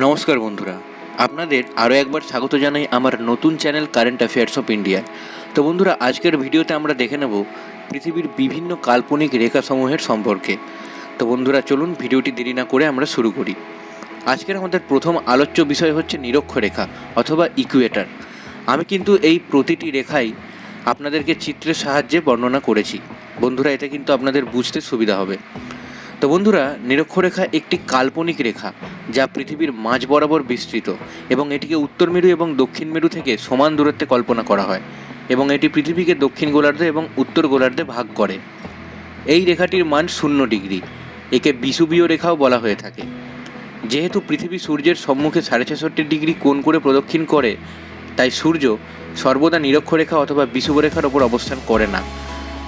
নমস্কার বন্ধুরা, আপনাদের আরও একবার স্বাগত জানাই আমার নতুন channel current affairs of India. তো বন্ধুরা, আজকের ভিডিওতে আমরা দেখে নেব পৃথিবীর বিভিন্ন কাল্পনিক রেখাসমূহের সম্পর্কে। তো বন্ধুরা, চলুন ভিডিওটি দেরি না করে আমরা শুরু করি। আজকের আমাদের প্রথম আলোচ্য বিষয় হচ্ছে নিরক্ষরেখা অথবা ইকুয়েটার আমি কিন্তু এই প্রতিটি রেখাই আপনাদেরকে চিত্রের সাহায্যে বর্ণনা করেছি। বন্ধুরা এটা কিন্তু আপনাদের বুঝতে সুবিধা হবে। তো বন্ধুরা নিরক্ষরেখা একটি কাল্পনিক রেখা যা পৃথিবীর মাঝ বরাবর বিস্তৃত এবং এটিকে উত্তর মেরু এবং দক্ষিণ মেরু থেকে সমান দূরত্বে কল্পনা করা হয় এবং এটি পৃথিবীকে দক্ষিণ গোলার্ধে এবং উত্তর গোলার্ধে ভাগ করে। এই রেখাটির মান শূন্য ডিগ্রি। একে বিষুবীয় রেখাও বলা হয়ে থাকে। যেহেতু পৃথিবী সূর্যের সম্মুখে সাড়ে ছেষট্টি ডিগ্রি কোণ করে প্রদক্ষিণ করে, তাই সূর্য সর্বদা নিরক্ষরেখা অথবা বিষুবরেখার ওপর অবস্থান করে না।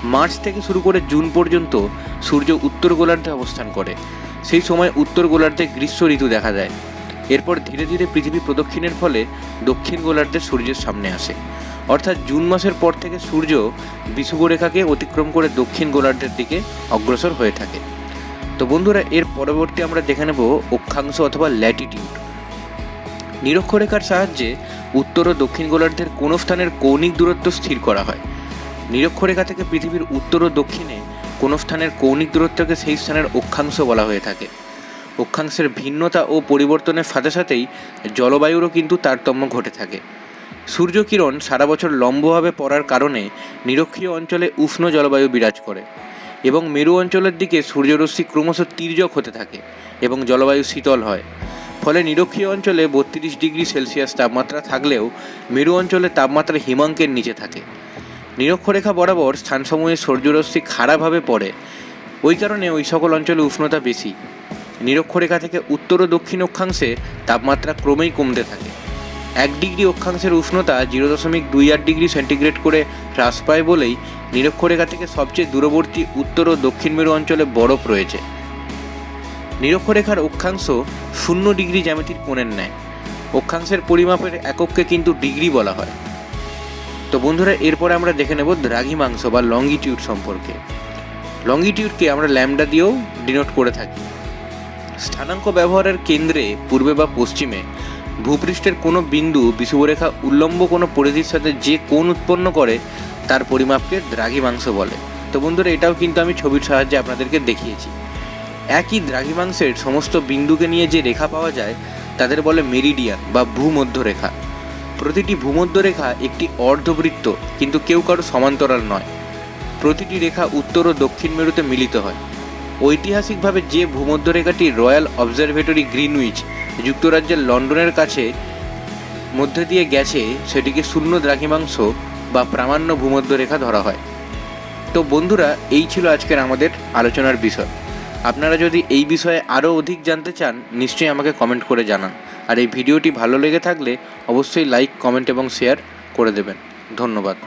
মার্চ থেকে শুরু করে জুন পর্যন্ত সূর্য উত্তর গোলার্ধে অবস্থান করে। সেই সময় উত্তর গোলার্ধে গ্রীষ্ম ঋতু দেখা যায় এরপর ধীরে ধীরে পৃথিবী প্রদক্ষিণের ফলে দক্ষিণ গোলার্ধে সূর্যের সামনে আসে। অর্থাৎ জুন মাসের পর থেকে সূর্য বিষুবরেখাকে অতিক্রম করে দক্ষিণ গোলার্ধের দিকে অগ্রসর হয়ে থাকে। তো বন্ধুরা, এর পরবর্তী আমরা দেখে নেব অক্ষাংশ অথবা ল্যাটিটিউড। নিরক্ষরেখার সাহায্যে উত্তর ও দক্ষিণ গোলার্ধের কোনো স্থানের কৌণিক দূরত্ব স্থির করা হয়। নিরক্ষরেখা থেকে পৃথিবীর উত্তর ও দক্ষিণে কোনো স্থানের কৌণিক দূরত্বকে সেই স্থানের অক্ষাংশ বলা হয়ে থাকে। অক্ষাংশের ভিন্নতা ও পরিবর্তনের সাথে সাথেই জলবায়ুরও কিন্তু তারতম্য ঘটে থাকে। সূর্যকিরণ সারা বছর লম্বভাবে পড়ার কারণে নিরক্ষীয় অঞ্চলে উষ্ণ জলবায়ু বিরাজ করে এবং মেরু অঞ্চলের দিকে সূর্যরশ্মি ক্রমশ তির্যক হতে থাকে এবং জলবায়ু শীতল হয়। ফলে নিরক্ষীয় অঞ্চলে বত্রিশ ডিগ্রি সেলসিয়াস তাপমাত্রা থাকলেও মেরু অঞ্চলে তাপমাত্রা হিমাঙ্কের নিচে থাকে। নিরক্ষরেখা বরাবর স্থানসমূহে সূর্যরশ্মি খাড়াভাবে পড়ে। ওই কারণে ওই সকল অঞ্চলে উষ্ণতা বেশি। নিরক্ষরেখা থেকে উত্তর ও দক্ষিণ অক্ষাংশে তাপমাত্রা ক্রমেই কমতে থাকে। এক ডিগ্রি অক্ষাংশের উষ্ণতা জিরো দশমিক দুই আট ডিগ্রি সেন্টিগ্রেড করে হ্রাস পায় বলেই নিরক্ষরেখা থেকে সবচেয়ে দূরবর্তী উত্তর ও দক্ষিণ মেরু অঞ্চলে বরফ রয়েছে। নিরক্ষরেখার অক্ষাংশ শূন্য ডিগ্রি জ্যামিতির কোণের ন্যায়। অক্ষাংশের পরিমাপের একককে কিন্তু ডিগ্রি বলা হয়। তো বন্ধুরা, এরপরে আমরা দেখে নেব দ্রাঘিমাংশ বা লঙ্গিটিউড সম্পর্কে। লঙ্গিটিউডকে আমরা ল্যামডা দিয়েও ডিনোট করে থাকি। স্থানাঙ্ক ব্যবহারের কেন্দ্রে পূর্বে বা পশ্চিমে ভূপৃষ্ঠের কোনো বিন্দু বিষুবরেখা উল্লম্ব কোনো পরিধির সাথে যে কোণ উৎপন্ন করে, তার পরিমাপকে দ্রাঘিমাংশ বলে। তো বন্ধুরা, এটাও কিন্তু আমি ছবির সাহায্যে আপনাদেরকে দেখিয়েছি। একই দ্রাঘিমাংশের সমস্ত বিন্দুকে নিয়ে যে রেখা পাওয়া যায়, তাদের বলে মেরিডিয়ান বা ভূমধ্যরেখা। প্রতিটি ভূমধ্যরেখা একটি অর্ধবৃত্ত, কিন্তু কেউ কারও সমান্তরাল নয়। প্রতিটি রেখা উত্তর ও দক্ষিণ মেরুতে মিলিত হয়। ঐতিহাসিকভাবে যে ভূমধ্যরেখাটি রয়্যাল অবজারভেটরি গ্রিনউইচ, যুক্তরাজ্যের লন্ডনের কাছে মধ্যে দিয়ে গেছে, সেটিকে শূন্য দ্রাঘিমাংশ বা প্রামাণ্য ভূমধ্যরেখা ধরা হয়। তো বন্ধুরা, এই ছিল আজকের আমাদের আলোচনার বিষয়। আপনারা যদি এই বিষয়ে আরও অধিক জানতে চান, নিশ্চয়ই আমাকে কমেন্ট করে জানান। আর এই ভিডিওটি ভালো লেগে থাকলে অবশ্যই লাইক কমেন্ট এবং শেয়ার করে দেবেন। ধন্যবাদ।